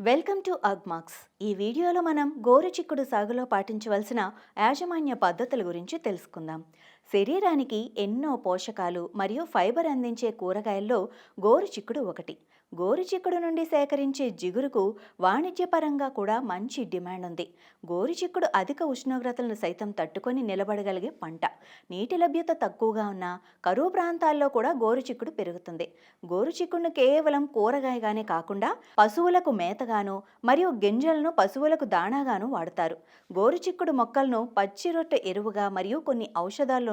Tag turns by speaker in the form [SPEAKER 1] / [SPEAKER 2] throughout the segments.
[SPEAKER 1] Welcome to Agmax ఈ వీడియోలో మనం గోరుచిక్కుడు సాగులో పాటించవలసిన యాజమాన్య పద్ధతుల గురించి తెలుసుకుందాం. శరీరానికి ఎన్నో పోషకాలు మరియు ఫైబర్ అందించే కూరగాయల్లో గోరుచిక్కుడు ఒకటి. గోరుచిక్కుడు నుండి సేకరించే జిగురుకు వాణిజ్యపరంగా కూడా మంచి డిమాండ్ ఉంది. గోరుచిక్కుడు అధిక ఉష్ణోగ్రతలను సైతం తట్టుకొని నిలబడగలిగే పంట. నీటి లభ్యత తక్కువగా ఉన్న కరువు ప్రాంతాల్లో కూడా గోరుచిక్కుడు పెరుగుతుంది. గోరుచిక్కుడును కేవలం కూరగాయగానే కాకుండా పశువులకు మేతగాను మరియు గింజలను పశువులకు దాణాగాను వాడతారు. గోరుచిక్కుడు మొక్కలను పచ్చి రొట్టె ఎరువుగా మరియు కొన్ని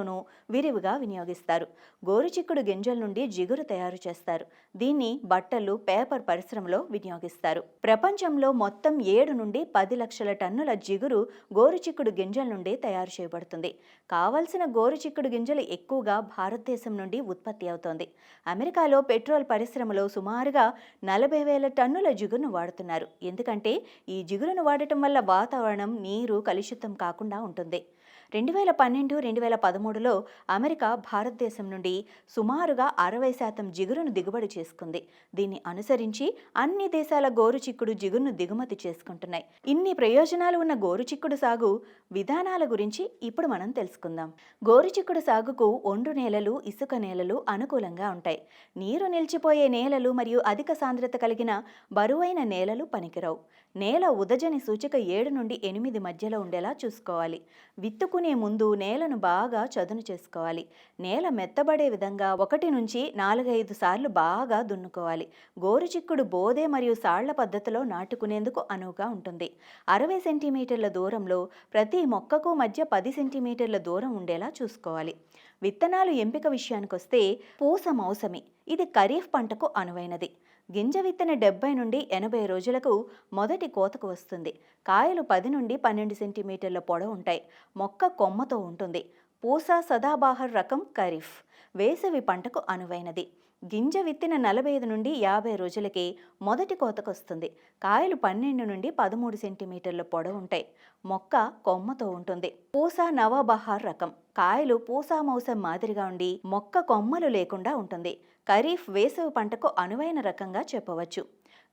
[SPEAKER 1] గింజలను విరివిగా వినియోగిస్తారు. గోరుచిక్కుడు గింజల నుండి జిగురు తయారు చేస్తారు. దీన్ని బట్టలు పేపర్ పరిశ్రమలో వినియోగిస్తారు. ప్రపంచంలో మొత్తం ఏడు నుండి పది లక్షల టన్నుల జిగురు గోరుచిక్కుడు గింజల నుండి తయారు చేయబడుతుంది. కావలసిన గోరుచిక్కుడు గింజలు ఎక్కువగా భారతదేశం నుండి ఉత్పత్తి అవుతోంది. అమెరికాలో పెట్రోల్ పరిశ్రమలో సుమారుగా నలభై వేల టన్నుల జిగురును వాడుతున్నారు. ఎందుకంటే ఈ జిగురును వాడటం వల్ల వాతావరణం నీరు కలుషితం కాకుండా ఉంటుంది. రెండు వేల పన్నెండు రెండు వేల పదమూడులో అమెరికా భారతదేశం నుండి సుమారుగా అరవై శాతం జిగురును దిగుబడి చేసుకుంది. దీన్ని అనుసరించి అన్ని దేశాల గోరుచిక్కుడు జిగురును దిగుమతి చేసుకుంటున్నాయి. ఇన్ని ప్రయోజనాలు ఉన్న గోరుచిక్కుడు సాగు విధానాల గురించి ఇప్పుడు మనం తెలుసుకుందాం. గోరుచిక్కుడు సాగుకు ఒండు నేలలు ఇసుక నేలలు అనుకూలంగా ఉంటాయి. నీరు నిలిచిపోయే నేలలు మరియు అధిక సాంద్రత కలిగిన బరువైన నేలలు పనికిరావు. నేల ఉదజని సూచిక ఏడు నుండి ఎనిమిది మధ్యలో ఉండేలా చూసుకోవాలి. విత్తుకు విత్తుకునే ముందు నేలను బాగా చదును చేసుకోవాలి. నేల మెత్తబడే విధంగా ఒకటి నుంచి నాలుగైదు సార్లు బాగా దున్నుకోవాలి. గోరుచిక్కుడు బోదె మరియు సాళ్ళ పద్ధతిలో నాటుకునేందుకు అనువుగా ఉంటుంది. అరవై సెంటీమీటర్ల దూరంలో ప్రతి మొక్కకు మధ్య పది సెంటీమీటర్ల దూరం ఉండేలా చూసుకోవాలి. విత్తనాలు ఎంపిక విషయానికొస్తే పూస మౌసమి ఇది ఖరీఫ్ పంటకు అనువైనది. గింజ విత్తన డెబ్బై నుండి ఎనభై రోజులకు మొదటి కోతకు వస్తుంది. కాయలు పది నుండి పన్నెండు సెంటీమీటర్ల పొడవు ఉంటాయి. మొక్క కొమ్మతో ఉంటుంది. పూస సదాబాహర్ రకం ఖరీఫ్. వేసవి పంటకు అనువైనది. గింజ విత్తిన నలభై ఐదు నుండి యాభై రోజులకి మొదటి కోతకొస్తుంది. కాయలు పన్నెండు నుండి పదమూడు సెంటీమీటర్ల పొడవు ఉంటాయి మొక్క కొమ్మతో ఉంటుంది. పూస నవబహార్ రకం. కాయలు పూసా మౌసం మాదిరిగా ఉండి మొక్క కొమ్మలు లేకుండా ఉంటుంది. ఖరీఫ్ వేసవి పంటకు అనువైన రకంగా చెప్పవచ్చు.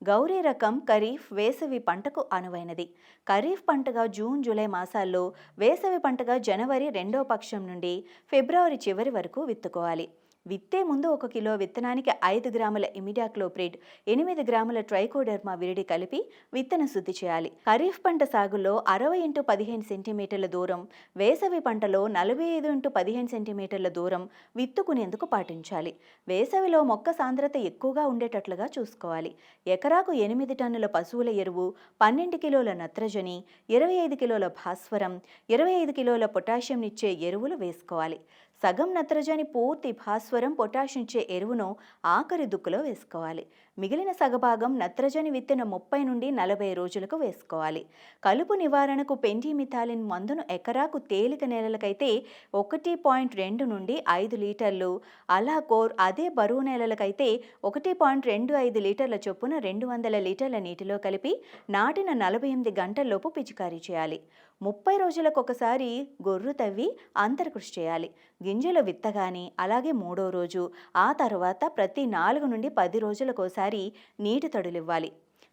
[SPEAKER 1] గౌరీ రకం ఖరీఫ్ వేసవి పంటకు అనువైనది. ఖరీఫ్ పంటగా జూన్ జూలై మాసాల్లో వేసవి పంటగా జనవరి రెండో పక్షం నుండి ఫిబ్రవరి చివరి వరకు విత్తుకోవాలి. విత్తే ముందు ఒక కిలో విత్తనానికి ఐదు గ్రాముల ఇమిడాక్లోప్రిడ్ ఎనిమిది గ్రాముల ట్రైకోడర్మా విరిడి కలిపి విత్తన శుద్ధి చేయాలి. ఖరీఫ్ పంట సాగులో అరవై ఇంటూ పదిహేను సెంటీమీటర్ల దూరం వేసవి పంటలో నలభై ఐదు ఇంటూ పదిహేను సెంటీమీటర్ల దూరం విత్తుకునేందుకు పాటించాలి. వేసవిలో మొక్క సాంద్రత ఎక్కువగా ఉండేటట్లుగా చూసుకోవాలి. ఎకరాకు ఎనిమిది టన్నుల పశువుల ఎరువు పన్నెండు కిలోల నత్రజని ఇరవై ఐదు కిలోల భాస్వరం ఇరవై ఐదు కిలోల పొటాషియం ఇచ్చే ఎరువులు వేసుకోవాలి. సగం నత్రజని పూర్తి భాస్వరం పొటాషించే ఎరువును ఆఖరి దుక్కులో వేసుకోవాలి. మిగిలిన సగభాగం నత్రజని విత్తిన ముప్పై నుండి నలభై రోజులకు వేసుకోవాలి. కలుపు నివారణకు పెండిమిథాలిన్ మందును ఎకరాకు తేలిక నేలలకైతే ఒకటి పాయింట్ రెండు నుండి ఐదు లీటర్లు అలా కోర్ అదే బరువు నేలలకైతే ఒకటి పాయింట్ రెండు ఐదు లీటర్ల చొప్పున రెండు వందల లీటర్ల నీటిలో కలిపి నాటిన నలభై ఎనిమిది గంటల్లోపు పిచికారీ చేయాలి. ముప్పై రోజులకు ఒకసారి గొర్రు తవ్వి అంతర్కృషి చేయాలి. గింజలు విత్తగాని అలాగే మూడో రోజు ఆ తర్వాత ప్రతి నాలుగు నుండి పది రోజులకోసారి నీటి తడులివ్వాలి.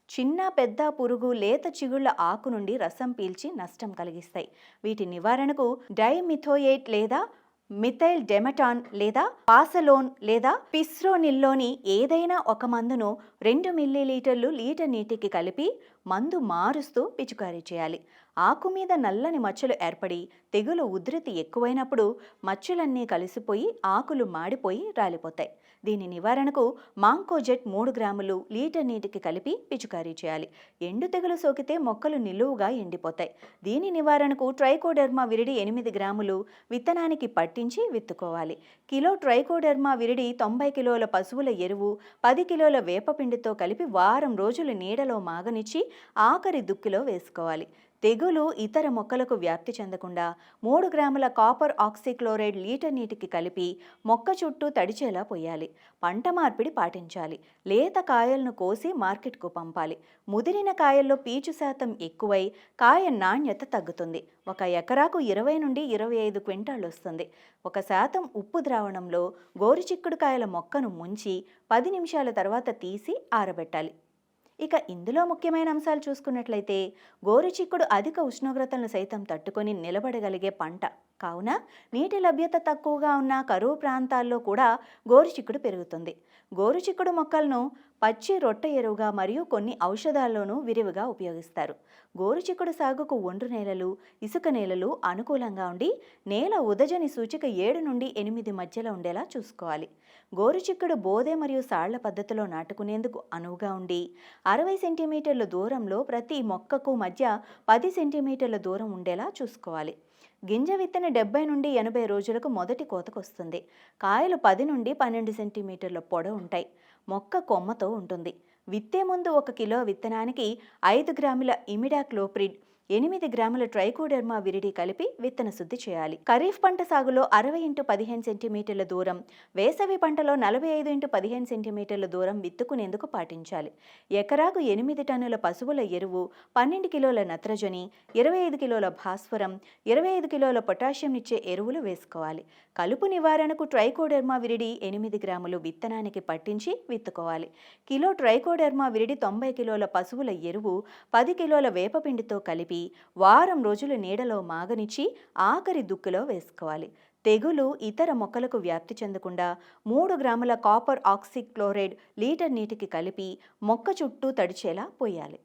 [SPEAKER 1] చిన్న పెద్ద పురుగు లేత చిగుళ్ళ ఆకు నుండి రసం పీల్చి నష్టం కలిగిస్తాయి. వీటి నివారణకు డైమిథోయేట్ లేదా మిథైల్ డెమటాన్ లేదా పాసలోన్ లేదా పిస్రోనిల్లోని ఏదైనా ఒక మందును రెండు మిల్లీలీటర్లు లీటర్ నీటికి కలిపి మందు మారుస్తూ పిచికారీ చేయాలి. ఆకు మీద నల్లని మచ్చలు ఏర్పడి తెగులు ఉధృతి ఎక్కువైనప్పుడు మచ్చలన్నీ కలిసిపోయి ఆకులు మాడిపోయి రాలిపోతాయి. దీని నివారణకు మాంకోజెట్ మూడు గ్రాములు లీటర్ నీటికి కలిపి పిచికారీ చేయాలి. ఎండు తెగులు సోకితే మొక్కలు నిలువుగా ఎండిపోతాయి. దీని నివారణకు ట్రైకోడెర్మా విరిడి ఎనిమిది గ్రాములు విత్తనానికి పట్టించి విత్తుకోవాలి. కిలో ట్రైకోడెర్మా విరిడి తొంభై కిలోల పశువుల ఎరువు పది కిలోల వేపపిండితో కలిపి వారం రోజులు నీడలో మాగనిచ్చి ఆఖరి దుక్కిలో వేసుకోవాలి. తెగులు ఇతర మొక్కలకు వ్యాప్తి చెందకుండా మూడు గ్రాముల కాపర్ ఆక్సిక్లోరైడ్ లీటర్ నీటికి కలిపి మొక్క చుట్టూ తడిచేలా పోయాలి పంట మార్పిడి పాటించాలి. లేత కాయలను కోసి మార్కెట్కు పంపాలి. ముదిరిన కాయల్లో పీచు శాతం ఎక్కువై కాయ నాణ్యత తగ్గుతుంది. ఒక ఎకరాకు ఇరవై నుండి ఇరవై ఐదు క్వింటాళ్ళు వస్తుంది. ఒక శాతం ఉప్పు ద్రావణంలో గోరుచిక్కుడుకాయల మొక్కను ముంచి పది నిమిషాల తర్వాత తీసి ఆరబెట్టాలి. ఇక ఇందులో ముఖ్యమైన అంశాలు చూసుకున్నట్లయితే గోరుచిక్కుడు అధిక ఉష్ణోగ్రతలను సైతం తట్టుకొని నిలబడగలిగే పంట. కావున నీటి లభ్యత తక్కువగా ఉన్న కరువు ప్రాంతాల్లో కూడా గోరుచిక్కుడు పెరుగుతుంది. గోరుచిక్కుడు మొక్కలను పచ్చి రొట్టె ఎరువుగా మరియు కొన్ని ఔషధాల్లోనూ విరివిగా ఉపయోగిస్తారు. గోరుచిక్కుడు సాగుకు ఒండ్రు నేలలు ఇసుక నేలలు అనుకూలంగా ఉండి నేల ఉదజని సూచిక ఏడు నుండి ఎనిమిది మధ్యలో ఉండేలా చూసుకోవాలి. గోరుచిక్కుడు బోదె మరియు సాళ్ళ పద్ధతిలో నాటుకునేందుకు అనువుగా ఉండి అరవై సెంటీమీటర్ల దూరంలో ప్రతి మొక్కకు మధ్య పది సెంటీమీటర్ల దూరం ఉండేలా చూసుకోవాలి. గింజ విత్తన డెబ్బై నుండి ఎనభై రోజులకు మొదటి కోతకొస్తుంది. కాయలు పది నుండి పన్నెండు సెంటీమీటర్ల పొడవు ఉంటాయి. మొక్క కొమ్మతో ఉంటుంది. విత్తే ముందు ఒక కిలో విత్తనానికి ఐదు గ్రాముల ఇమిడాక్లోప్రిడ్ ఎనిమిది గ్రాముల ట్రైకోడెర్మా విరిడి కలిపి విత్తన శుద్ధి చేయాలి. ఖరీఫ్ పంట సాగులో అరవై ఇంటూ పదిహేను సెంటీమీటర్ల దూరం వేసవి పంటలో నలభై ఐదు ఇంటూ పదిహేను సెంటీమీటర్ల దూరం విత్తుకునేందుకు పాటించాలి. ఎకరాకు ఎనిమిది టన్నుల పశువుల ఎరువు పన్నెండు కిలోల నత్రజని ఇరవై ఐదు కిలోల భాస్వరం ఇరవై ఐదు కిలోల పొటాషియం ఇచ్చే ఎరువులు వేసుకోవాలి. కలుపు నివారణకు ట్రైకోడెర్మా విరిడి ఎనిమిది గ్రాములు విత్తనానికి పట్టించి విత్తుకోవాలి. కిలో ట్రైకోడెర్మా విరిడి తొంభై కిలోల పశువుల ఎరువు పది కిలోల వేపపిండితో కలిపి వారం రోజులు నీడలో మాగనిచ్చి ఆఖరి దుక్కులో వేసుకోవాలి. తెగులు ఇతర మొక్కలకు వ్యాప్తి చెందకుండా మూడు గ్రాముల కాపర్ ఆక్సిక్లోరైడ్ లీటర్ నీటికి కలిపి మొక్క చుట్టూ తడిచేలా పోయాలి.